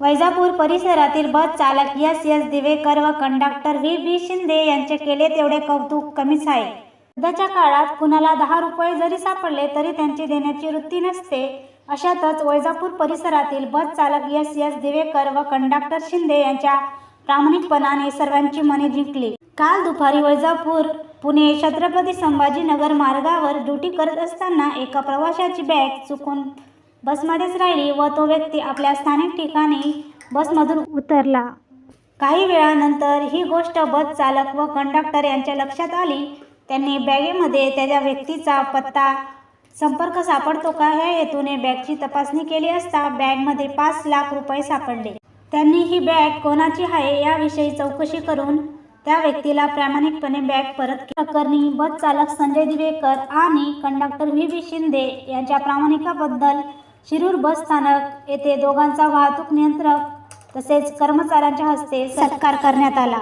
वैजापूर परिसरातील बस चालक S S Diwekar व कंडक्टर व्ही बी शिंदे यांचे केले तेवढे कौतुक कमीच आहे. सध्याच्या काळात कुणाला दहा रुपये जरी सापडले तरी त्यांची देण्याची वृत्ती नसते. अशातच वैजापूर परिसरातील बस चालक एस एस दिवेकर व कंडक्टर शिंदे यांच्या प्रामाणिकपणाने सर्वांची मने जिंकली. काल दुपारी वैजापूर पुणे छत्रपती संभाजीनगर मार्गावर ड्युटी करत असताना एका प्रवाशाची बॅग चुकून बसमध्येच राहिली व तो व्यक्ती आपल्या स्थानिक ठिकाणी बसमधून उतरला. काही वेळानंतर ही गोष्ट बस चालक व कंडक्टर यांच्या लक्षात आली. त्यांनी बॅगेमध्ये त्याच्या व्यक्तीचा पत्ता संपर्क सापडतो का ह्या हेतूने बॅगची तपासणी केली असता बॅगमध्ये पाच लाख रुपये सापडले. त्यांनी ही बॅग कोणाची आहे याविषयी चौकशी करून त्या व्यक्तीला प्रामाणिकपणे बॅग परत प्रकरणी बस चालक संजय दिवेकर आणि कंडक्टर व्ही. बी शिंदे यांच्या प्रामाणिकाबद्दल शिरूर बस स्थानक येथे दोघांचा वाहतूक नियंत्रक तसेच कर्मचाऱ्यांच्या हस्ते सत्कार करण्यात आला.